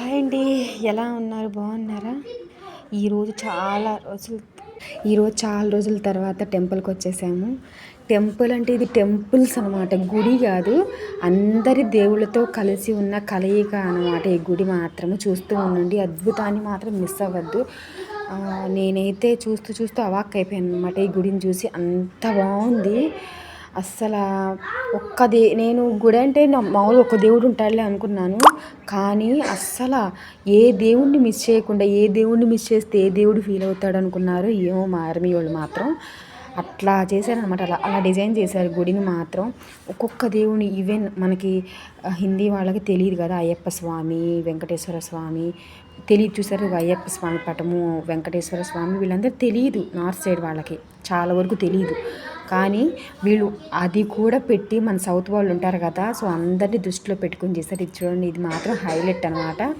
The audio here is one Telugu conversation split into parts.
హాయ్ అండి. ఎలా ఉన్నారు? బాగున్నారా? ఈరోజు చాలా రోజులు ఈరోజు చాలా రోజుల తర్వాత టెంపుల్కి వచ్చేసాము. టెంపుల్ అంటే ఇది టెంపుల్స్ అనమాట గుడి కాదు. అందరి దేవుళ్ళతో కలిసి ఉన్న కలయిక అనమాట ఈ గుడి మాత్రము చూస్తూ ఉండండి. అద్భుతాన్ని మాత్రం మిస్ అవ్వద్దు. నేనైతే చూస్తూ చూస్తూ అవాక్ అయిపోయాను అనమాట ఈ గుడిని చూసి అంత బాగుంది. అస్సలు ఒక్క దే నేను గుడి అంటే నా మామూలుగా ఒక దేవుడు ఉంటాడులే అనుకున్నాను. కానీ అస్సలు ఏ దేవుడిని మిస్ చేయకుండా ఏ దేవుడిని మిస్ చేస్తే ఏ దేవుడు ఫీల్ అవుతాడు అనుకున్నారు ఏమో మా ఆర్మీ వాళ్ళు మాత్రం. అట్లా చేశారనమాట అలా అలా డిజైన్ చేశారు గుడిని మాత్రం. ఒక్కొక్క దేవుని ఈవెన్ మనకి హిందీ వాళ్ళకి తెలియదు కదా అయ్యప్ప స్వామి వెంకటేశ్వర స్వామి. తెలియదు చూసారు అయ్యప్ప స్వామి పటము వెంకటేశ్వర స్వామి వీళ్ళందరూ తెలియదు నార్త్ సైడ్ వాళ్ళకి. చాలా వరకు తెలియదు. కానీ వీళ్ళు అది కూడా పెట్టి మన సౌత్ వాళ్ళు ఉంటారు కదా సో అందరినీ దృష్టిలో పెట్టుకుని చేస్తారు ఇది చూడండి ఇది మాత్రం హైలైట్ అనమాట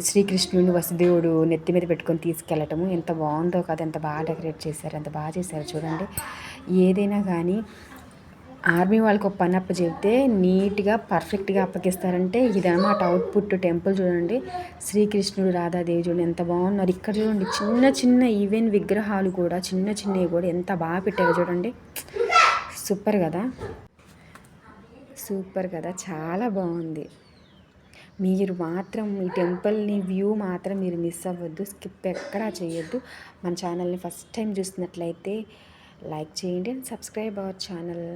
శ్రీకృష్ణుని వసుదేవుడు నెత్తి మీద పెట్టుకొని తీసుకెళ్ళటము. ఎంత బాగుందో కదా ఎంత బాగా డెకరేట్ చేశారు ఎంత బాగా చేశారు చూడండి. ఏదైనా కానీ ఆర్మీ వాళ్ళకి ఒక పని అప్ప చెబితే నీట్గా పర్ఫెక్ట్గా అప్పగిస్తారంటే ఇదన్నమాట అవుట్పుట్ టెంపుల్ చూడండి. శ్రీకృష్ణుడు రాధాదేవి చూడండి ఎంత బాగున్నారు. ఇక్కడ చూడండి చిన్న చిన్న ఈవెన్ విగ్రహాలు కూడా చిన్న చిన్నవి కూడా ఎంత బాగా పెట్టారు చూడండి. సూపర్ కదా? సూపర్ కదా? చాలా బాగుంది. మీరు మాత్రం ఈ టెంపుల్ని వ్యూ మాత్రం మీరు మిస్ అవ్వద్దు స్కిప్ ఎక్కడా చేయొద్దు. మన ఛానల్ని ఫస్ట్ టైం చూసినట్లయితే లైక్ చేయండి అండ్ సబ్స్క్రైబ్ అవర్ ఛానల్.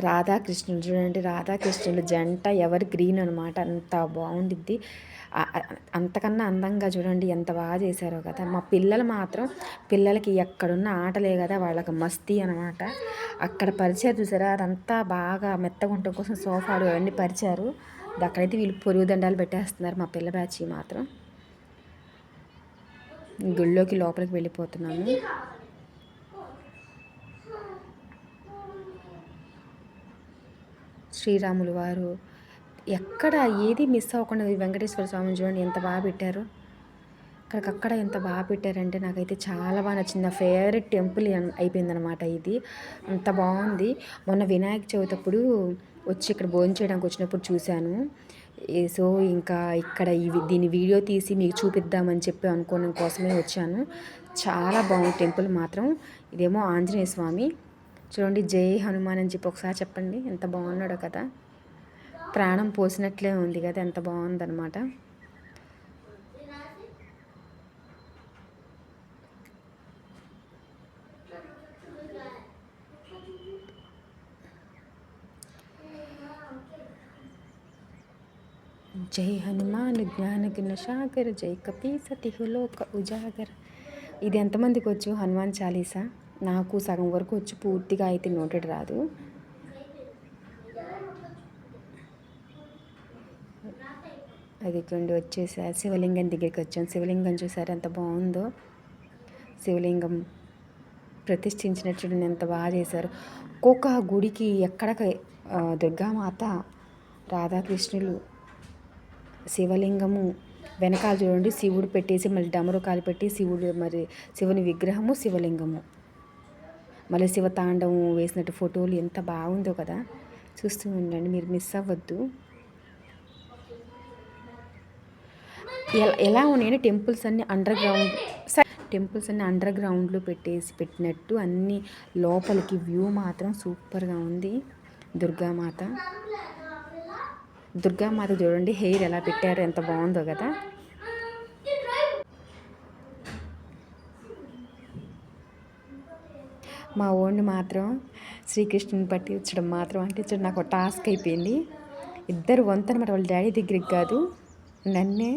రాధాకృష్ణులు చూడండి రాధాకృష్ణులు జంట ఎవరి గ్రీన్ అనమాట అంత బాగుండిద్ది. అంతకన్నా అందంగా చూడండి ఎంత బాగా చేశారో కదా. మా పిల్లలు మాత్రం పిల్లలకి ఎక్కడున్న ఆటలే కదా వాళ్ళకి మస్తీ అనమాట అక్కడ పరిచారు చూసారా? అదంతా బాగా మెత్తగా ఉండటం కోసం సోఫాలు అవన్నీ పరిచారు. అక్కడైతే వీళ్ళు పొరుగు దండాలు పెట్టేస్తున్నారు మా పిల్ల బ్యాచ్ మాత్రం. గుళ్ళోకి లోపలికి వెళ్ళిపోతున్నాము. శ్రీరాములు వారు ఎక్కడ ఏది మిస్ అవ్వకుండా వెంకటేశ్వర స్వామిని చూడండి ఎంత బాగా పెట్టారు. అక్కడికక్కడ ఎంత బాగా పెట్టారంటే నాకైతే చాలా బాగా నచ్చింది. నా ఫేవరెట్ టెంపుల్ అయిపోయిందనమాట ఇది. అంత బాగుంది. మొన్న వినాయక చవితి అప్పుడు వచ్చి ఇక్కడ భోజనం చేయడానికి వచ్చినప్పుడు చూశాను. సో ఇంకా ఇక్కడ ఇవి దీని వీడియో తీసి మీకు చూపిద్దామని చెప్పి అనుకోవడం కోసమే వచ్చాను. చాలా బాగుంది టెంపుల్ మాత్రం. ఇదేమో ఆంజనేయ స్వామి. చూడండి జై హనుమాన్ అని చెప్పి ఒకసారి చెప్పండి. ఎంత బాగున్నాడో కదా ప్రాణం పోసినట్లే ఉంది కదా ఎంత బాగుందనమాట జై హనుమాన్ జ్ఞాన సాగర్ జై కపీ సతిహులోక ఉజాగర్. ఇది ఎంతమందికి వచ్చు? హనుమాన్ చాలీసా? నాకు సగం వరకు వచ్చి పూర్తిగా అయితే నోటెడ్ రాదు. అది కొండి వచ్చేసా శివలింగం దగ్గరికి వచ్చాం. శివలింగం చూసారు ఎంత బాగుందో? శివలింగం ప్రతిష్ఠించినట్టు ఎంత బాగా చేశారు. ఒక్కొక్క గుడికి ఎక్కడ దుర్గామాత రాధాకృష్ణులు శివలింగము వెనకాల చూడండి శివుడు పెట్టేసి మళ్ళీ డమరుకాలు పెట్టి శివుడు మరి శివుని విగ్రహము శివలింగము. మళ్ళీ శివతాండవం వేసినట్టు ఫోటోలు ఎంత బాగుందో కదా. చూస్తూ ఉండండి మీరు మిస్ అవ్వద్దు. ఎలా ఉన్నాయని టెంపుల్స్ అన్ని అండర్ గ్రౌండ్ టెంపుల్స్ అన్ని అండర్ గ్రౌండ్లో పెట్టేసి పెట్టినట్టు అన్ని లోపలికి వ్యూ మాత్రం సూపర్గా ఉంది. దుర్గామాత. దుర్గామాత చూడండి హెయిర్ ఎలా పెట్టారు ఎంత బాగుందో కదా. మా ఓన్ని మాత్రం శ్రీకృష్ణుని పట్టించడం మాత్రం అంటే నాకు టాస్క్ అయిపోయింది. ఇద్దరు వంతనమాట వాళ్ళ డాడీ దగ్గరికి కాదు నన్నే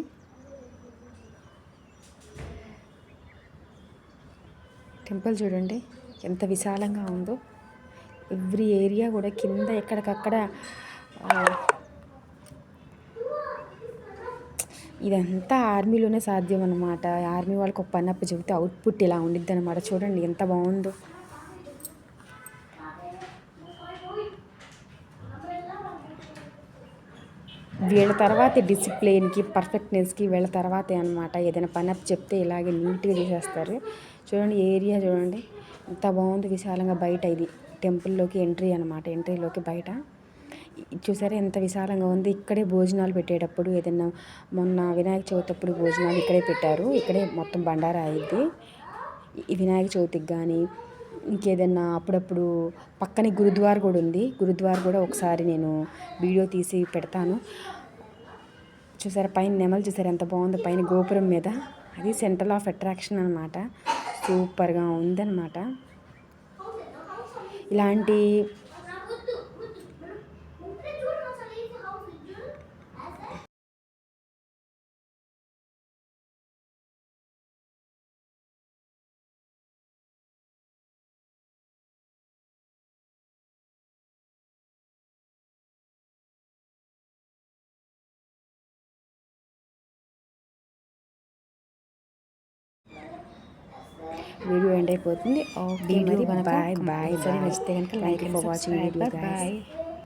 టెంపుల్ చూడండి ఎంత విశాలంగా ఉందో. ఎవ్రీ ఏరియా కూడా కింద ఎక్కడికక్కడ ఇదంతా ఆర్మీలోనే సాధ్యం అనమాట ఆర్మీ వాళ్ళకి ఒక పని అప్ప చెబితే అవుట్పుట్ ఇలా ఉండిద్ది అనమాట చూడండి ఎంత బాగుందో. వీళ్ళ తర్వాత డిసిప్లిన్కి పర్ఫెక్ట్నెస్కి వీళ్ళ తర్వాతే అనమాట ఏదైనా పని అప్ చెప్తే ఇలాగే నీట్గా చేసేస్తారు. చూడండి ఏరియా చూడండి. ఎంత బాగుంది విశాలంగా బయట ఇది. టెంపుల్లోకి ఎంట్రీ అనమాట ఎంట్రీలోకి బయట. చూసారా ఎంత విశాలంగా ఉంది. ఇక్కడే భోజనాలు పెట్టేటప్పుడు ఏదైనా మొన్న వినాయక చవితి అప్పుడు భోజనాలు ఇక్కడే పెట్టారు. ఇక్కడే మొత్తం బండారా అయింది వినాయక చవితికి కానీ ఇంకేదన్నా అప్పుడప్పుడు పక్కనే గురుద్వార కూడా ఉంది. గురుద్వార కూడా ఒకసారి నేను వీడియో తీసి పెడతాను. చూసారా పైన నెమలు చూసారా ఎంత బాగుందో. పైన గోపురం మీద. అది సెంటర్ ఆఫ్ అట్రాక్షన్ అనమాట సూపర్గా ఉందన్నమాట. ఇలాంటి వీడియో ఎండ్ అయిపోతుంది. ఓకే మరి బాయ్ బాయ్ బాయ్ నచ్చితే కనుక like for watching video bye